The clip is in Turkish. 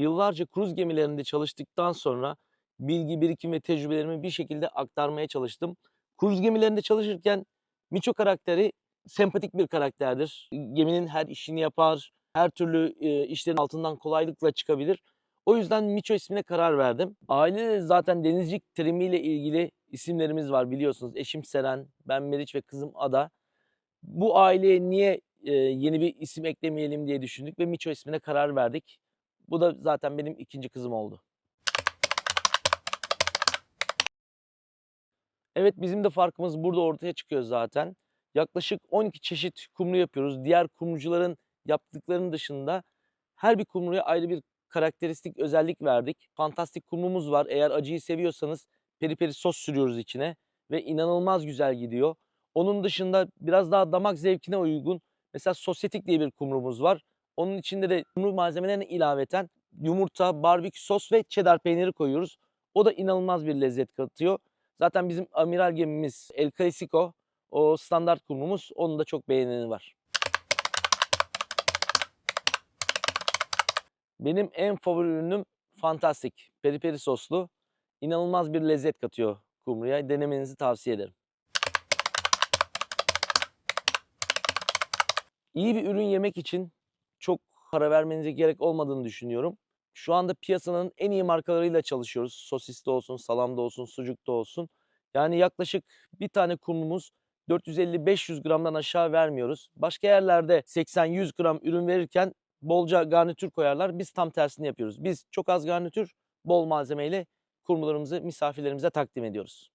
Yıllarca kruz gemilerinde çalıştıktan sonra bilgi, birikim ve tecrübelerimi bir şekilde aktarmaya çalıştım. Kruz gemilerinde çalışırken Miço karakteri sempatik bir karakterdir. Geminin her işini yapar, her türlü e, işlerin altından kolaylıkla çıkabilir. O yüzden Miço ismine karar verdim. Ailede de zaten denizcilik terimiyle ilgili isimlerimiz var biliyorsunuz. Eşim Seren, ben Meriç ve kızım Ada. Bu aileye niye e, yeni bir isim eklemeyelim diye düşündük ve Miço ismine karar verdik. Bu da zaten benim ikinci kızım oldu. Evet bizim de farkımız burada ortaya çıkıyor zaten. Yaklaşık 12 çeşit kumru yapıyoruz. Diğer kumrucuların yaptıklarının dışında her bir kumruya ayrı bir karakteristik özellik verdik. Fantastik kumrumuz var. Eğer acıyı seviyorsanız peri peri sos sürüyoruz içine ve inanılmaz güzel gidiyor. Onun dışında biraz daha damak zevkine uygun mesela sosyetik diye bir kumrumuz var. Onun içinde de kumru malzemelerine ilaveten yumurta, barbekü sos ve cheddar peyniri koyuyoruz. O da inanılmaz bir lezzet katıyor. Zaten bizim amiral gemimiz El Clasico, o standart kumrumuz. Onun da çok beğeneni var. Benim en favori ürünüm Fantastik. Peri peri soslu. İnanılmaz bir lezzet katıyor kumruya. Denemenizi tavsiye ederim. İyi bir ürün yemek için para vermenize gerek olmadığını düşünüyorum. Şu anda piyasanın en iyi markalarıyla çalışıyoruz. Sosiste olsun, salamda olsun, sucukta olsun. Yani yaklaşık bir tane kumrumuz 450-500 gramdan aşağı vermiyoruz. Başka yerlerde 80-100 gram ürün verirken bolca garnitür koyarlar. Biz tam tersini yapıyoruz. Biz çok az garnitür, bol malzemeyle kurmularımızı misafirlerimize takdim ediyoruz.